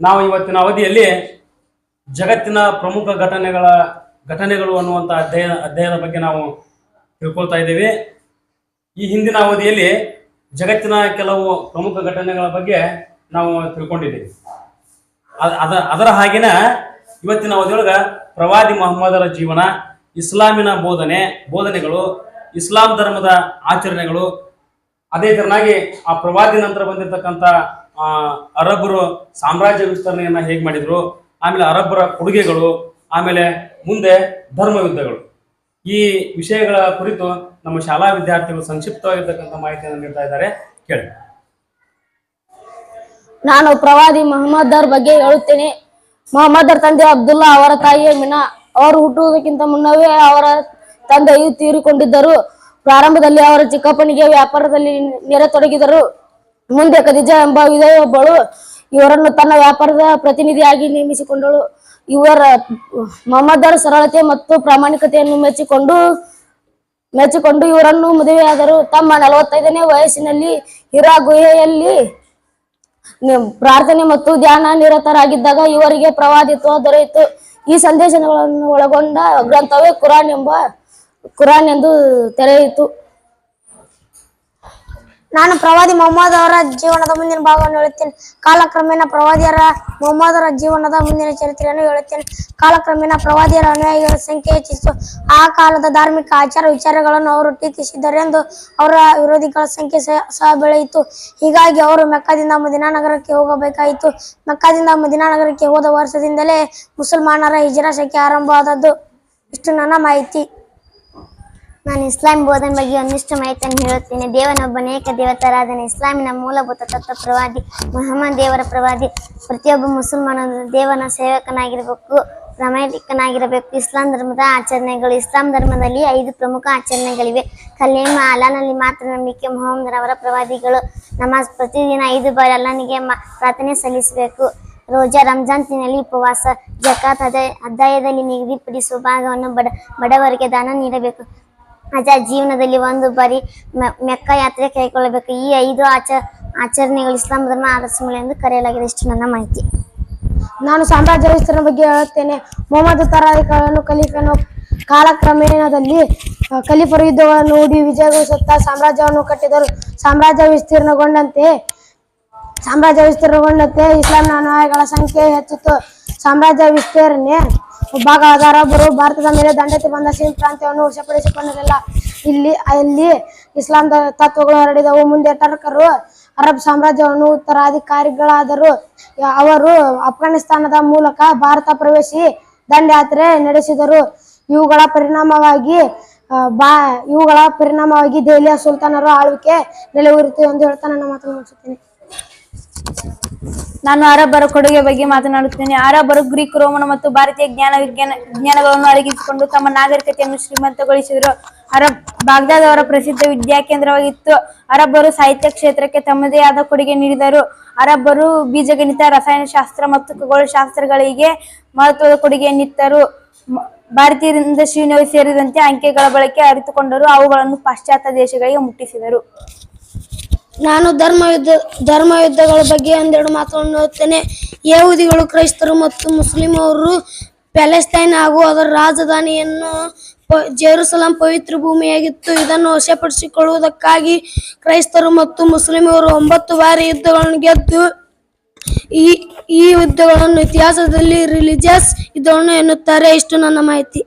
ನಾವು ಇವತ್ತಿನ ಅವಧಿಯಲ್ಲಿ ಜಗತ್ತಿನ ಪ್ರಮುಖ ಘಟನೆಗಳ ಘಟನೆಗಳು ಅನ್ನುವಂಥ ಅಧ್ಯಯನ, ಅಧ್ಯಯನದ ಬಗ್ಗೆ ನಾವು ತಿಳ್ಕೊಳ್ತಾ ಇದ್ದೇವೆ. ಈ ಹಿಂದಿನ ಅವಧಿಯಲ್ಲಿ ಜಗತ್ತಿನ ಕೆಲವು ಪ್ರಮುಖ ಘಟನೆಗಳ ಬಗ್ಗೆ ನಾವು ತಿಳ್ಕೊಂಡಿದ್ದೀವಿ. ಅದ- ಅದ, ಅದರ ಹಾಗೆನ ಇವತ್ತಿನ ಅವಧಿಯೊಳಗ ಪ್ರವಾದಿ ಮೊಹಮ್ಮದರ ಜೀವನ, ಇಸ್ಲಾಮಿನ ಬೋಧನೆ, ಬೋಧನೆಗಳು, ಇಸ್ಲಾಂ ಧರ್ಮದ ಆಚರಣೆಗಳು, ಅದೇ ತರನಾಗಿ ಆ ಪ್ರವಾದಿ ನಂತರ ಬಂದಿರತಕ್ಕಂಥ ಅರಬ್ಬರು ಸಾಮ್ರಾಜ್ಯ ವಿಸ್ತರಣೆಯನ್ನ ಹೇಗೆ ಮಾಡಿದ್ರು? ಆಮೇಲೆ ಅರಬ್ಬರ ಕೊಡುಗೆಗಳು, ಆಮೇಲೆ ಮುಂದೆ ಧರ್ಮ ಯುದ್ಧಗಳು ಈ ವಿಷಯಗಳ ಕುರಿತು ನಮ್ಮ ಶಾಲಾ ವಿದ್ಯಾರ್ಥಿಗಳು ಸಂಕ್ಷಿಪ್ತವಾಗಿರ್ತಕ್ಕಂಥ ಮಾಹಿತಿಯನ್ನು ನೀಡ್ತಾ ಇದ್ದಾರೆ. ಕೇಳಿ. ನಾನು ಪ್ರವಾದಿ ಮೊಹಮ್ಮದರ ಬಗ್ಗೆ ಹೇಳುತ್ತೇನೆ. ಮೊಹಮ್ಮದರ ತಂದೆ ಅಬ್ದುಲ್ಲಾ ಅವರ ತಾಯಿಯ ಮಿನಾ ಅವರು ಹುಟ್ಟುವುದಕ್ಕಿಂತ ಮುನ್ನವೇ ಅವರ ತಂದೆಯು ತೀರಿಕೊಂಡಿದ್ದರು. ಪ್ರಾರಂಭದಲ್ಲಿ ಅವರ ಚಿಕ್ಕಪ್ಪನಿಗೆ ವ್ಯಾಪಾರದಲ್ಲಿ ನೆರೆತೊಡಗಿದರು. ಮುಂದೆ ಖದೀಜಾ ಎಂಬ ವಿಧವೆಯೊಬ್ಬಳು ಇವರನ್ನು ತನ್ನ ವ್ಯಾಪಾರದ ಪ್ರತಿನಿಧಿಯಾಗಿ ನೇಮಿಸಿಕೊಂಡಳು. ಇವರ ಮೊಹಮ್ಮದರ ಸರಳತೆ ಮತ್ತು ಪ್ರಾಮಾಣಿಕತೆಯನ್ನು ಮೆಚ್ಚಿಕೊಂಡು ಮೆಚ್ಚಿಕೊಂಡು ಇವರನ್ನು ಮದುವೆಯಾದರು. ತಮ್ಮ ನಲವತ್ತೈದನೇ ವಯಸ್ಸಿನಲ್ಲಿ ಹಿರಾ ಗುಹೆಯಲ್ಲಿ ಪ್ರಾರ್ಥನೆ ಮತ್ತು ಧ್ಯಾನ ನಿರತರಾಗಿದ್ದಾಗ ಇವರಿಗೆ ಪ್ರವಾದಿತ್ವ ದೊರೆಯಿತು. ಈ ಸಂದೇಶಗಳನ್ನು ಒಳಗೊಂಡ ಗ್ರಂಥವೇ ಕುರಾನ್ ಎಂಬ ಕುರಾನ್ ಎಂದು ತೆರೆಯಿತು. ನಾನು ಪ್ರವಾದಿ ಮೊಹಮ್ಮದ್ ಅವರ ಜೀವನದ ಮುಂದಿನ ಭಾಗವನ್ನು ಹೇಳುತ್ತೇನೆ. ಕಾಲಕ್ರಮೇಣ ಪ್ರವಾದಿಯರ ಮೊಹಮ್ಮದ್ ಅವರ ಜೀವನದ ಮುಂದಿನ ಚರಿತ್ರೆಯನ್ನು ಹೇಳುತ್ತೇನೆ. ಕಾಲಕ್ರಮೇಣ ಪ್ರವಾದಿಯರ ಅನುಯಾಯಿಗಳ ಸಂಖ್ಯೆ ಹೆಚ್ಚಿಸಿತು. ಆ ಕಾಲದ ಧಾರ್ಮಿಕ ಆಚಾರ ವಿಚಾರಗಳನ್ನು ಅವರು ಟೀಕಿಸಿದರೆಂದು ಅವರ ವಿರೋಧಿಗಳ ಸಂಖ್ಯೆ ಸಹ ಸಹ ಬೆಳೆಯಿತು. ಹೀಗಾಗಿ ಅವರು ಮೆಕ್ಕದಿಂದ ಮದಿನಾ ನಗರಕ್ಕೆ ಹೋಗಬೇಕಾಯಿತು. ಮೆಕ್ಕದಿಂದ ಮದಿನಾ ನಗರಕ್ಕೆ ಹೋದ ವರ್ಷದಿಂದಲೇ ಮುಸಲ್ಮಾನರ ಹಿಜರಾ ಸಂಖ್ಯೆ ಆರಂಭವಾದದ್ದು. ಇಷ್ಟು ನನ್ನ ಮಾಹಿತಿ. ನಾನು ಇಸ್ಲಾಂ ಬೋಧನೆ ಬಗ್ಗೆ ಒಂದಿಷ್ಟು ಮಾಹಿತಿಯನ್ನು ಹೇಳುತ್ತೇನೆ. ದೇವನೊಬ್ಬ ಏಕ ದೇವತಾರಾಧನೆ ಇಸ್ಲಾಮಿನ ಮೂಲಭೂತ ತತ್ವ ಪ್ರವಾದಿ, ಮೊಹಮ್ಮದ್ ದೇವರ ಪ್ರವಾದಿ, ಪ್ರತಿಯೊಬ್ಬ ಮುಸಲ್ಮಾನ ದೇವನ ಸೇವಕನಾಗಿರಬೇಕು, ಪ್ರಾಮಾಣಿಕನಾಗಿರಬೇಕು. ಇಸ್ಲಾಂ ಧರ್ಮದ ಆಚರಣೆಗಳು, ಇಸ್ಲಾಂ ಧರ್ಮದಲ್ಲಿ ಐದು ಪ್ರಮುಖ ಆಚರಣೆಗಳಿವೆ. ಕಲೇಮ ಅಲ್ಲಾನಲ್ಲಿ ಮಾತ್ರ ನಂಬಿಕೆ, ಮೊಹಮ್ಮದ್ ಅವರ ಪ್ರವಾದಿಗಳು ನಮಾಜ್ ಪ್ರತಿದಿನ ಐದು ಬಾರಿ ಅಲ್ಲನಿಗೆ ಪ್ರಾರ್ಥನೆ ಸಲ್ಲಿಸಬೇಕು. ರೋಜಾ ರಂಜಾನ್ ತಿಂಗಳಲ್ಲಿ ಉಪವಾಸ, ಜಕಾತ್ ಅದ ಅಧ್ಯಾಯದಲ್ಲಿ ನಿಗದಿಪಡಿಸುವ ಭಾಗವನ್ನು ಬಡ, ಬಡವರಿಗೆ ದಾನ ನೀಡಬೇಕು. ಅಜ ಜೀವನದಲ್ಲಿ ಒಂದು ಬಾರಿ ಮೆಕ್ಕ ಯಾತ್ರೆ ಕೈಗೊಳ್ಳಬೇಕು. ಈ ಐದು ಆಚ ಆಚರಣೆಗಳು ಇಸ್ಲಾಂ ಧರ್ಮ ಆದರ್ಶಗಳು ಎಂದು ಕರೆಯಲಾಗಿದೆ. ಇಷ್ಟು ನನ್ನ ಮಾಹಿತಿ. ನಾನು ಸಾಮ್ರಾಜ್ಯ ವಿಸ್ತರಣೆ ಬಗ್ಗೆ ಹೇಳುತ್ತೇನೆ. ಮೊಹಮ್ಮದ್ ತರಾಯಿಗಳನ್ನು ಕಲಿಕನು ಕಾಲಕ್ರಮೇಣದಲ್ಲಿ ಕಲಿಫರು ಯುದ್ಧಗಳನ್ನು ಹೂಡಿ ವಿಜಯಗೊಳಿಸುತ್ತಾ ಸಾಮ್ರಾಜ್ಯವನ್ನು ಕಟ್ಟಿದರು. ಸಾಮ್ರಾಜ್ಯ ವಿಸ್ತೀರ್ಣಗೊಂಡಂತೆ ಸಾಮ್ರಾಜ್ಯ ವಿಸ್ತೀರ್ಣಗೊಂಡಂತೆ ಇಸ್ಲಾಂ ಅನುಯಾಯಿಗಳ ಸಂಖ್ಯೆ ಹೆಚ್ಚಿತು ಸಾಮ್ರಾಜ್ಯ ವಿಸ್ತರಣೆ ಅರಬ್ಬರು ಭಾರತದ ಮೇಲೆ ದಂಡೆತ್ತಿ ಬಂದ ಸಿಂಧ್ ಪ್ರಾಂತ್ಯವನ್ನು ವಶಪಡಿಸಿಕೊಂಡಿರಲಿಲ್ಲ ಇಲ್ಲಿ, ಅಲ್ಲಿ ಇಸ್ಲಾಂ ತತ್ವಗಳು ಹರಡಿದವು. ಮುಂದೆ ಟರ್ಕರು ಅರಬ್ ಸಾಮ್ರಾಜ್ಯವನ್ನು ಉತ್ತರಾಧಿಕಾರಿಗಳಾದರು. ಅವರು ಅಫ್ಘಾನಿಸ್ತಾನದ ಮೂಲಕ ಭಾರತ ಪ್ರವೇಶಿ ದಂಡಯಾತ್ರೆ ನಡೆಸಿದರು. ಇವುಗಳ ಪರಿಣಾಮವಾಗಿ ಬಾ, ಇವುಗಳ ಪರಿಣಾಮವಾಗಿ ದೆಹಲಿಯ ಸುಲ್ತಾನರು ಆಳ್ವಿಕೆ ನೆಲೆಯೂರಿತು ಎಂದು ಹೇಳ್ತಾ ನನ್ನ ಮಾತನ್ನು ಮುಗಿಸುತ್ತೇನೆ ನಾನು ಅರಬ್ಬರ ಕೊಡುಗೆ ಬಗ್ಗೆ ಮಾತನಾಡುತ್ತೇನೆ. ಅರಬ್ಬರು ಗ್ರೀಕ್, ರೋಮನ್ ಮತ್ತು ಭಾರತೀಯ ಜ್ಞಾನ ವಿಜ್ಞಾನ ಜ್ಞಾನಗಳನ್ನು ಅಡಗಿಸಿಕೊಂಡು ತಮ್ಮ ನಾಗರಿಕತೆಯನ್ನು ಶ್ರೀಮಂತಗೊಳಿಸಿದರು. ಅರಬ್ ಬಾಗ್ದಾದ್ ಅವರ ಪ್ರಸಿದ್ಧ ವಿದ್ಯಾಕೇಂದ್ರವಾಗಿತ್ತು. ಅರಬ್ಬರು ಸಾಹಿತ್ಯ ಕ್ಷೇತ್ರಕ್ಕೆ ತಮ್ಮದೇ ಆದ ಕೊಡುಗೆ ನೀಡಿದರು. ಅರಬ್ಬರು ಬೀಜಗಣಿತ, ರಸಾಯನಶಾಸ್ತ್ರ ಮತ್ತು ಖಗೋಳಶಾಸ್ತ್ರಗಳಿಗೆ ಮಹತ್ವದ ಕೊಡುಗೆಯನ್ನಿತ್ತರು ಭಾರತೀಯರಿಂದ ಶ್ರೀನವಿ ಸೇರಿದಂತೆ ಅಂಕೆಗಳ ಬಳಕೆ ಅರಿತುಕೊಂಡರು. ಅವುಗಳನ್ನು ಪಾಶ್ಚಾತ್ಯ ದೇಶಗಳಿಗೆ ಮುಟ್ಟಿಸಿದರು. ನಾನು ಧರ್ಮ ಯುದ್ಧ, ಧರ್ಮ ಯುದ್ಧಗಳ ಬಗ್ಗೆ ಒಂದೆರಡು ಮಾತುಗಳನ್ನು ಹೇಳುತ್ತೇನೆ. ಯಹೂದಿಗಳು, ಕ್ರೈಸ್ತರು ಮತ್ತು ಮುಸ್ಲಿಂ ಅವರು ಪ್ಯಾಲೆಸ್ತೈನ್ ಹಾಗೂ ಅದರ ರಾಜಧಾನಿಯನ್ನು ಜೆರುಸಲಂ ಪವಿತ್ರ ಭೂಮಿಯಾಗಿತ್ತು. ಇದನ್ನು ವಶಪಡಿಸಿಕೊಳ್ಳುವುದಕ್ಕಾಗಿ ಕ್ರೈಸ್ತರು ಮತ್ತು ಮುಸ್ಲಿಮರು ಒಂಬತ್ತು ಬಾರಿ ಯುದ್ಧಗಳನ್ನು ಗೆದ್ದು, ಈ ಈ ಯುದ್ಧಗಳನ್ನು ಇತಿಹಾಸದಲ್ಲಿ ರಿಲಿಜಿಯಸ್ ಯುದ್ಧವನ್ನು ಎನ್ನುತ್ತಾರೆ. ಇಷ್ಟು ನನ್ನ ಮಾಹಿತಿ.